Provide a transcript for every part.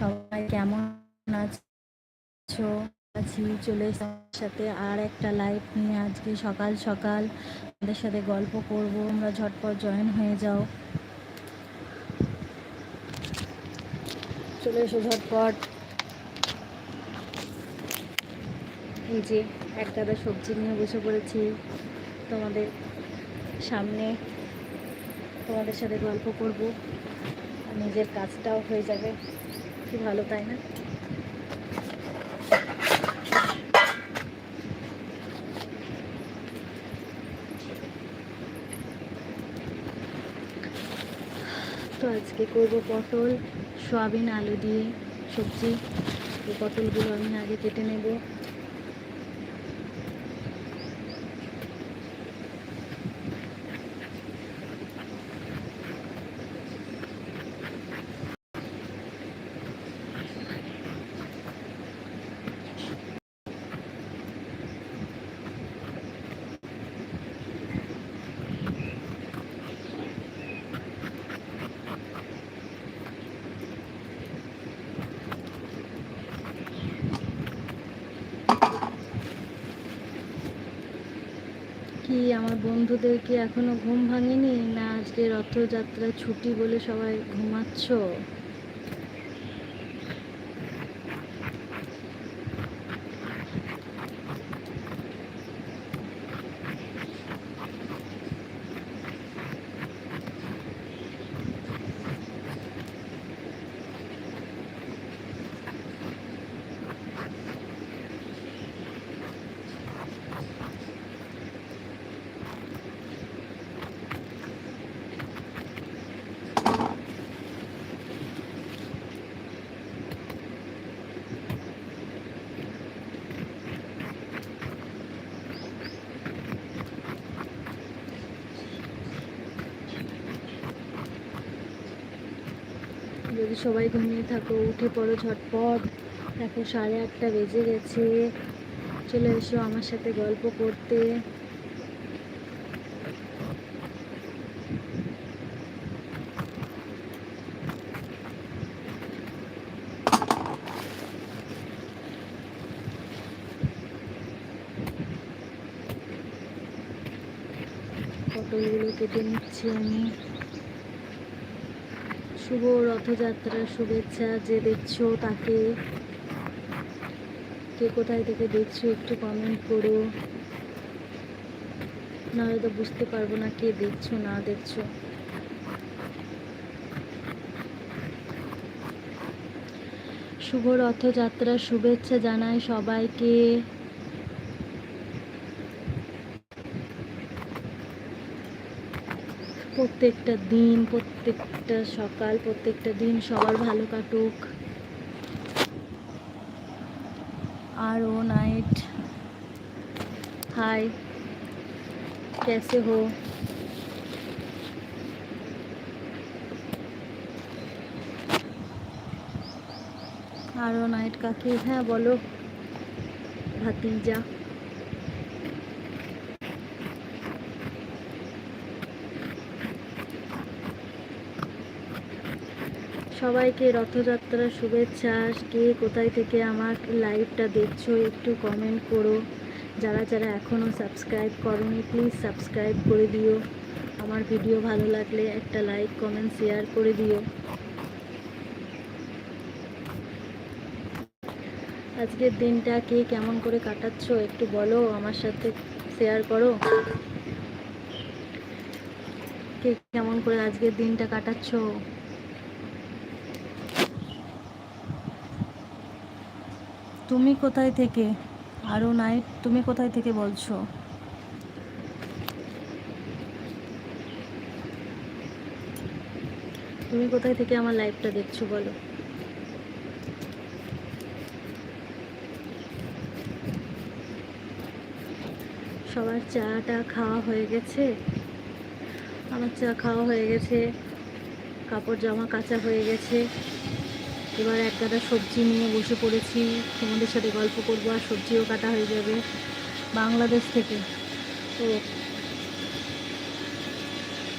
সবাই কেমন আছো? আছি, চলে সাথে আর একটা লাইভ নিয়ে আজকে সকাল সকাল আমাদের সাথে গল্প করব। আমরা ঝটপট জয়েন হয়ে যাও। চলে এসো ঝটপট। এই যে এক গাদা সবজি নিয়ে বসে পড়েছি। তোমাদের সামনে তোমাদের সাথে গল্প করব। নিজের কাজটাও হয়ে যাবে। কি ভালো, তাই না? তো আজকে করব পটল, সয়াবিন, আলু দিয়ে সবজি। পটলগুলো আমি আগে কেটে নেব কি আমার বন্ধুদের কি এখনও ঘুম ভাঙেনি? না আজকে রথযাত্রা ছুটি বলে সবাই ঘুমাচ্ছ? সবাই ঘুমিয়ে থাকো, উঠে পড়ো ঝটপট। দেখো সাড়ে আটটা বেজে গেছে। চলে এসো আমার সাথে গল্প করতে। পটলগুলো কেটে নিচ্ছি আমি। শুভ রথযাত্রার শুভেচ্ছা যে দেখছ তাকে। কে কোথায় থেকে দেখছ একটু কমেন্ট করো। নাহলে তো বুঝতে পারব না কে দেখছ, না দেখছ। শুভ রথযাত্রার শুভেচ্ছা জানাই সবাইকে। প্রত্যেকটা দিন প্রত্যেকটা সকাল প্রত্যেকটা দিন সবার ভালো কাটুক আর ও नाइट हाय कैसे हो আরও নাইট কাকে হ্যাঁ বলো ভাতিজা সবাইকে রথযাত্রার শুভেচ্ছা। কে কোথায় থেকে আমার লাইভটা দেখছ, একটু কমেন্ট করো। যারা যারা এখনও সাবস্ক্রাইব করনি প্লিজ সাবস্ক্রাইব করে দিও। আমার ভিডিও ভালো লাগলে একটা লাইক কমেন্ট শেয়ার করে দিও। আজকের দিনটা কে কেমন করে কাটাচ্ছ, একটু বলো, আমার সাথে শেয়ার করো। কে কেমন করে আজকের দিনটা কাটাচ্ছ? তুমি কোথায় থেকে? আরও নাইট, তুমি কোথায় থেকে বলছো? তুমি কোথায় থেকে আমার লাইভটা দেখছ বলো? সবার চাটা খাওয়া হয়ে গেছে। আমার চা খাওয়া হয়ে গেছে। কাপড় জামা কাচা হয়ে গেছে। এবার এক গাদা সবজি নিয়ে বসে পড়েছি। তোমাদের সাথে গল্প করব আর সবজিও কাটা হয়ে যাবে বাংলাদেশ থেকে। তো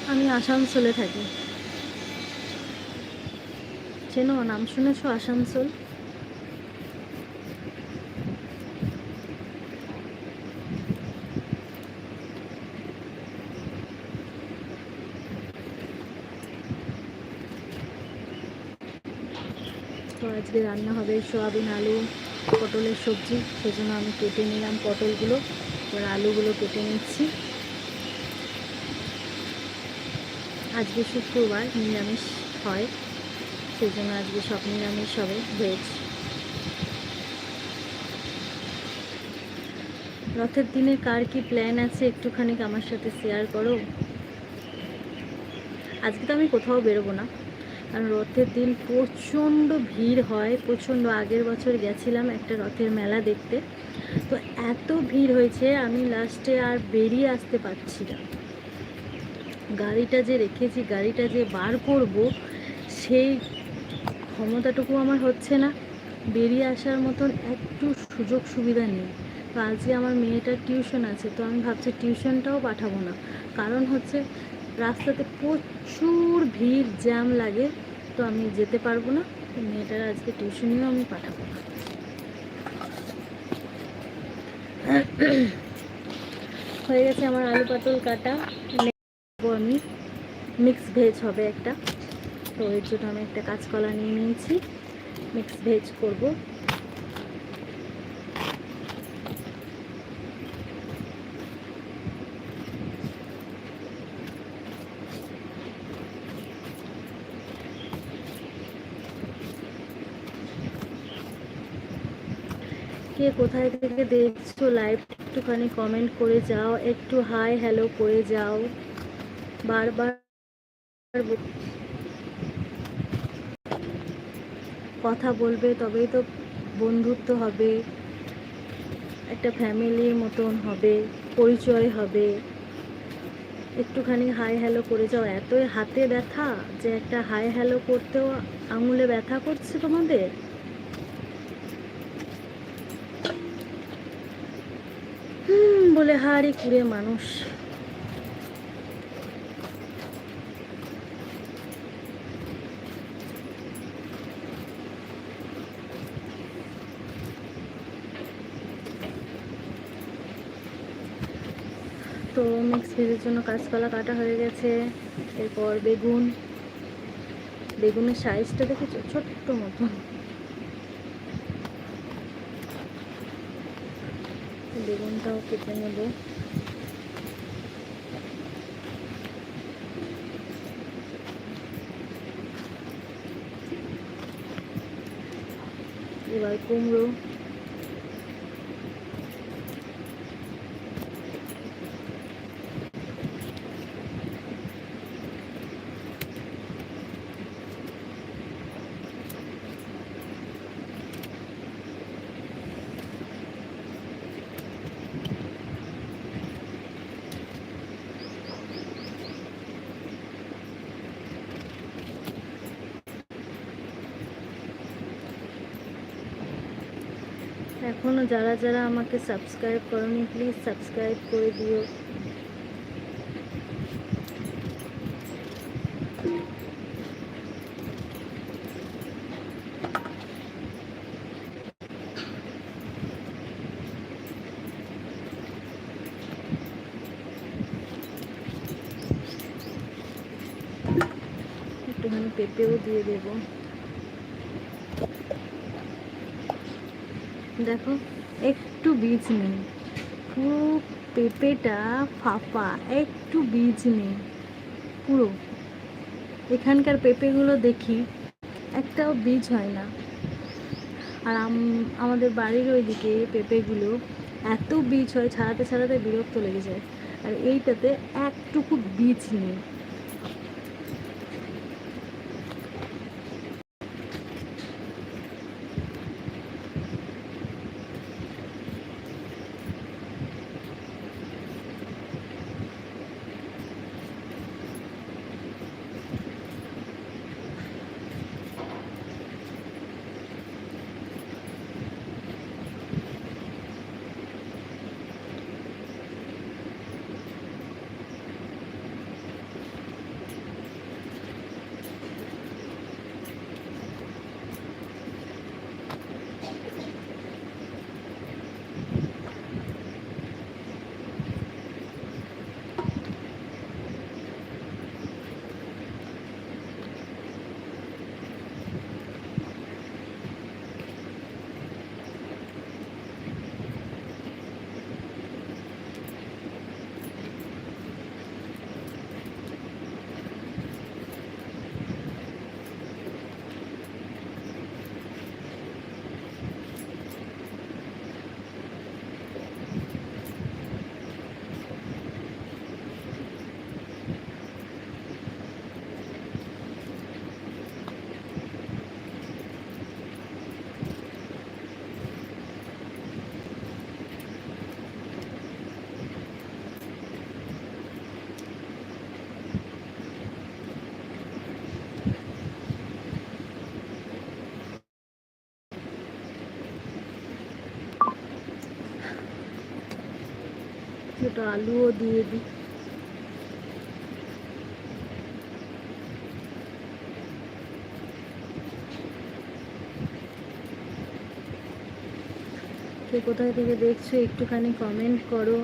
আমি আসানসোলে থাকি। চেনো, নাম শুনেছো আসানসোল? তো আজকে রান্না হবে সোয়াবিন আলু, পটলের সবজি। সেজন্য আমি কেটে নিলাম পটলগুলো। এবার আলুগুলো কেটে নিচ্ছি। আজকে শুক্রবার, নিরামিষ হয়। সেই জন্য আজকে সব নিরামিষ হবে, ভেজ। রথের দিনে কার কি প্ল্যান আছে একটুখানি আমার সাথে শেয়ার করো। আজকে তো আমি কোথাও বেরোবো না। কারণ রথের দিন প্রচণ্ড ভিড় হয়। প্রচণ্ড আগের বছর গেছিলাম একটা রথের মেলা দেখতে। তো এত ভিড় হয়েছে, আমি লাস্টে আর বেরিয়ে আসতে পারছি না। গাড়িটা যে রেখেছি, গাড়িটা যে বার করব, সেই ক্ষমতাটুকু আমার হচ্ছে না। বেরিয়ে আসার মতন একটু সুযোগ সুবিধা নেই। তো আজকে আমার মেয়েটার টিউশন আছে, তো আমি ভাবছি টিউশনটাও পাঠাবো না। কারণ হচ্ছে রাস্তাতে প্রচুর ভিড়, জ্যাম লাগে, তো আমি যেতে পারব না। মেয়েটার আজকে টিউশনিও আমি পাঠাবো না। হয়ে গেছে আমার আলু পাতল কাটা। আমি। মিক্স ভেজ হবে একটা। তো এর জন্য আমি একটা কাঁচকলা নিয়ে নিয়েছি। মিক্স ভেজ করব। কে কোথায় থেকে দেখছ? লাইভ একটুখানি কমেন্ট করে যাও। একটু হাই হ্যালো করে যাও। বারবার কথা বলবে, তবেই তো বন্ধুত্ব হবে। একটা ফ্যামিলির মতন হবে, পরিচয় হবে। একটুখানি হাই হ্যালো করে যাও। এতই হাতে ব্যথা যে একটা হাই হ্যালো করতেও আঙুলে ব্যথা করছে তোমাদের? বলে হারি কুড়ে মানুষ। তো মিক্স ভেজের জন্য কাঁচকলা কাটা হয়ে গেছে। এরপর বেগুন। বেগুনের সাইজটা দেখেছ? ছোট্ট মতন। বেগুনটাও কেটে নেব। এবার কুমড়ো। এখনও যারা যারা আমাকে সাবস্ক্রাইব করনি প্লিজ সাবস্ক্রাইব করে দিও। একটুখানি পেঁপেও দিয়ে দেবো। দেখো, একটু বীজ নেই। পুরো পেঁপেটা ফাঁপা, একটু বীজ নেই। পুরো। এখানকার পেঁপেগুলো দেখি, একটাও বীজ হয় না। আর আমাদের বাড়ির ওইদিকে পেঁপেগুলো এত বীজ হয়, ছাড়াতে ছাড়াতে বিরক্ত লেগে যায়। আর এইটাতে একটুকু বীজ নেই। দুটো আলুও দিয়ে দিই। কোথায় থেকে দেখছ একটুখানি কমেন্ট করো।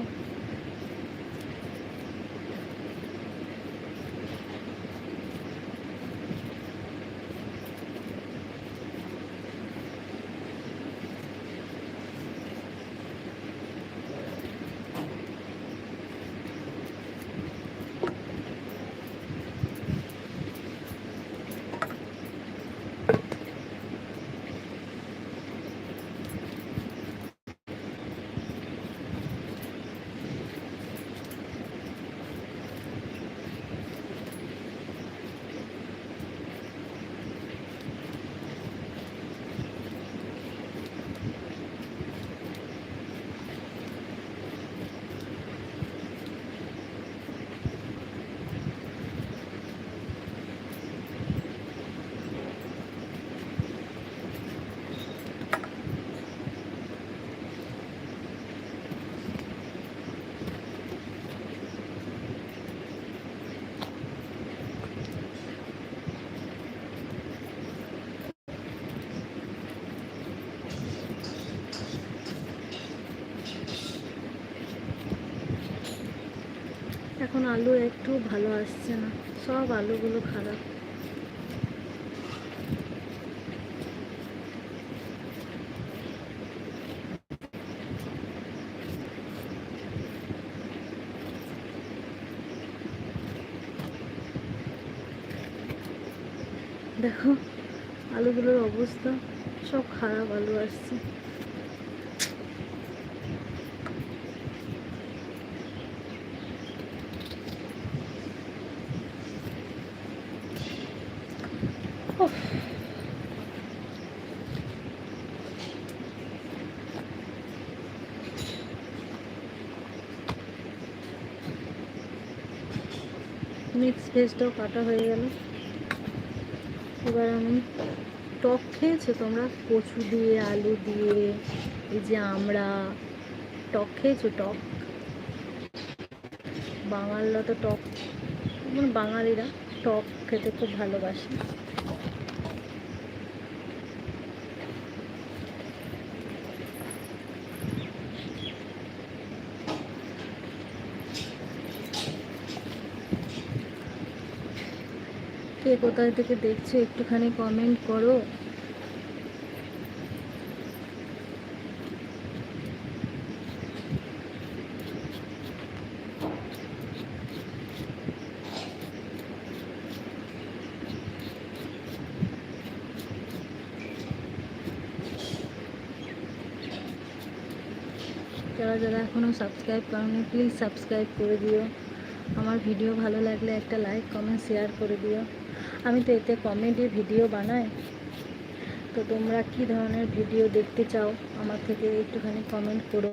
আলু একটু ভালো আসছে না। সব আলুগুলো খারাপ। দেখো, আলুগুলোর অবস্থা। সব খারাপ আলু আসছে। ভেজটাও কাটা হয়ে গেল। এবার আমি টক খেয়েছো তোমরা? কচু দিয়ে, আলু দিয়ে, এই যে আমরা টক খেয়েছো? টক? বাঙালরা তো টক মানে বাঙালিরা টক খেতে খুব ভালোবাসে। কে কোথায় থেকে দেখছ একটুখানি কমেন্ট করো। যারা যারা এখনও সাবস্ক্রাইব করেনি প্লিজ সাবস্ক্রাইব করে দিও। আমার ভিডিও ভালো লাগলে একটা লাইক কমেন্ট শেয়ার করে দিও। আমি তো এতে কমেডি ভিডিও বানাই। তো তোমরা কি ধরনের ভিডিও দেখতে চাও? আমার থেকে একটুখানি কমেন্ট করো।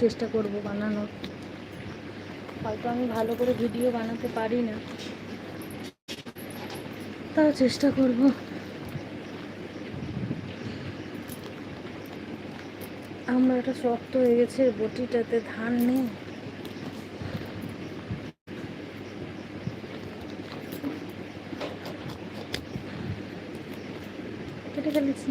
চেষ্টা করব বানানোর। হয়তো আমি ভালো করে ভিডিও বানাতে পারি না। তাও চেষ্টা করব। আমরা একটা শক্ত হয়ে গেছে, বটিটাতে ধান নেই কেটে ফেলেছি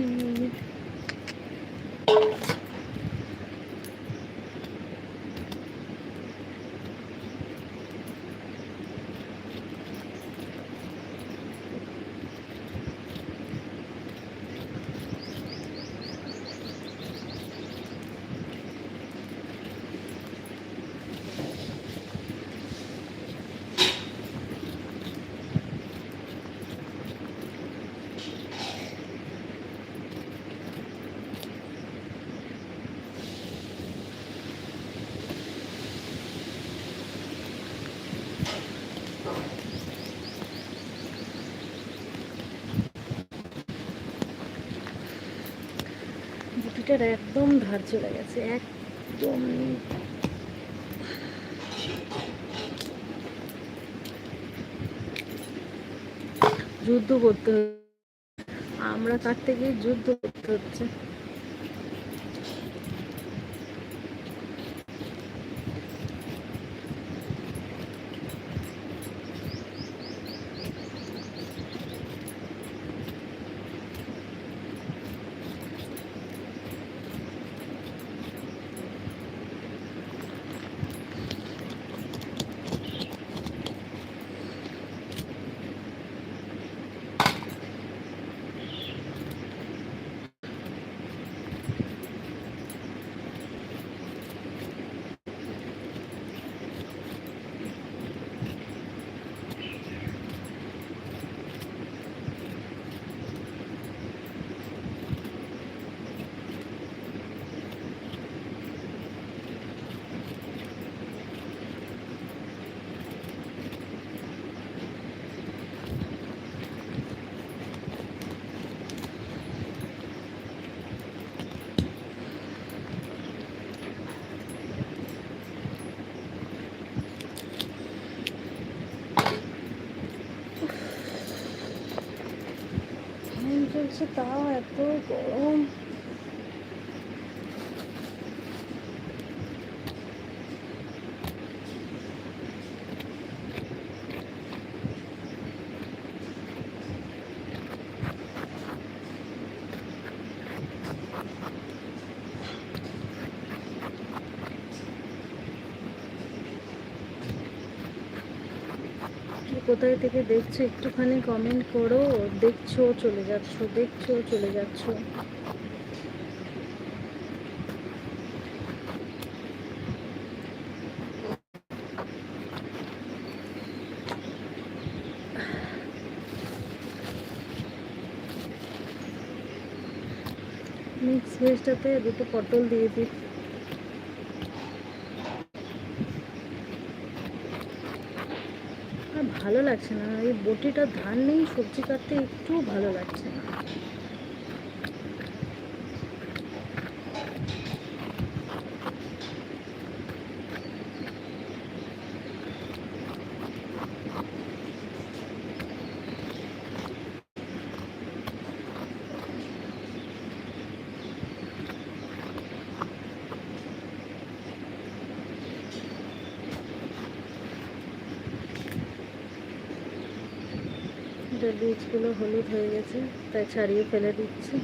বটিটার একদম ধার চলে গেছে একদম যুদ্ধ করতে আমরা তার থেকে যুদ্ধ করতে হচ্ছে। চলছে তাও এত গরম কে কোথায় থেকে দেখছ? একটুখানি কমেন্ট করো। দেখছ, চলে যাচ্ছ, দেখছ, চলে যাচ্ছ। মিক্স ভেজটাতে দুটো পটল দিয়ে দিই আর ভালো লাগছে না। এই বটিটা ধান নেই সবজি কাটতে একটু ভালো লাগছে না। বীজগুলো হলুদ হয়ে গেছে তাই ছাড়িয়ে ফেলে দিচ্ছি।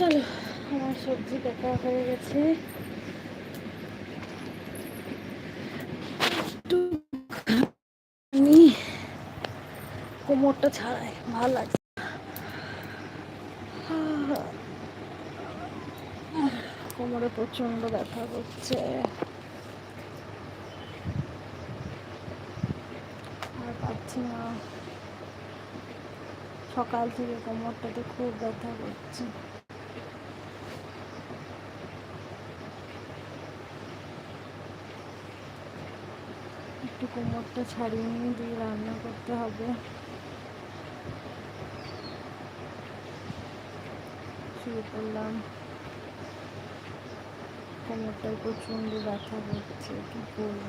চলো, আমার সবজি কাটা হয়ে গেছে। কোমরটা ছাড়াই, ভালো লাগছে কোমরে প্রচণ্ড ব্যথা করছে। আর পাচ্ছি না। সকাল থেকে কোমরটাতে খুব ব্যথা করছে একটু কোমরটা ছাড়িয়ে নিয়ে দিয়ে রান্না করতে হবে। শুরু করলাম কোমরটায় প্রচণ্ড ব্যথা করছে, কী করব?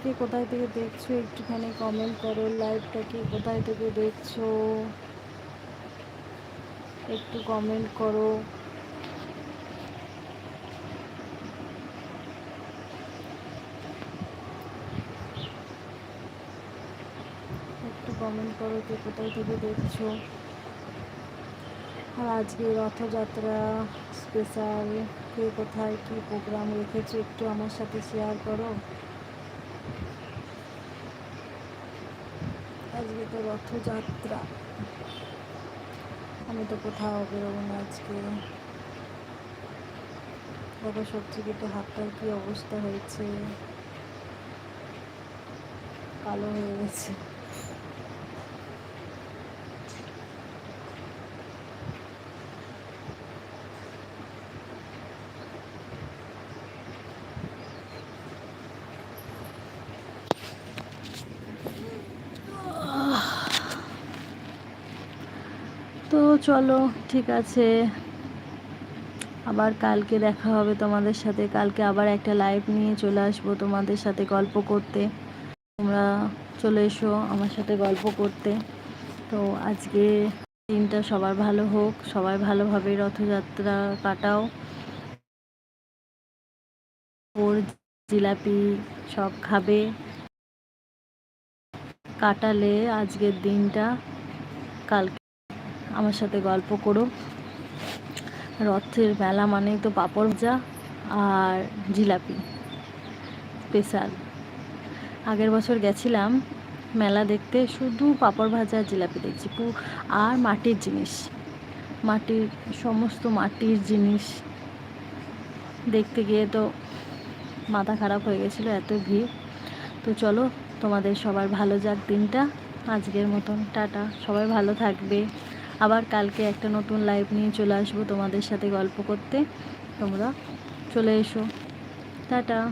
কে কোথায় থেকে দেখছ একটুখানি কমেন্ট করো লাইভটা কে কোথায় থেকে দেখছ? একটু কমেন্ট করো একটু কমেন্ট করো কে কোথায় থেকে দেখছ। আর আজকে রথযাত্রা স্পেশাল কে কোথায় কী প্রোগ্রাম রেখেছো একটু আমার সাথে শেয়ার করো। আজকে তো রথযাত্রা। আমি তো কোথাও বেরোবো না আজকে। দেখো সবজি কেটে হাতটার কী অবস্থা হয়েছে? কালো হয়ে গেছে তো চলো, ঠিক আছে। আবার কালকে দেখা হবে তোমাদের সাথে। কালকে আবার একটা লাইভ নিয়ে চলে আসব তোমাদের সাথে গল্প করতে। তোমরা চলে এসো আমার সাথে গল্প করতে। তো আজকে দিনটা সবার ভালো হোক। সবাই ভালোভাবে রথযাত্রা কাটাও। ওর জিলাপি সব খাবে। কাটালে আজকের দিনটা। কালকে আমার সাথে গল্প করো। রথের মেলা মানেই তো পাঁপড় ভাজা আর জিলাপি, স্পেশাল। আগের বছর গেছিলাম, মেলা দেখতে শুধু পাঁপড় ভাজা জিলাপি দেখছি আর মাটির জিনিস। মাটির, সমস্ত মাটির জিনিস দেখতে গিয়ে তো মাথা খারাপ হয়ে গেছিল, এত ভিড়। তো চলো, তোমাদের সবার ভালো যাক দিনটা। আজকের মতন, টাটা। সবাই ভালো থাকবে। আবার কালকে একটা নতুন লাইভ নিয়ে চলে আসব তোমাদের সাথে গল্প করতে। তোমরা চলে এসো। টাটা।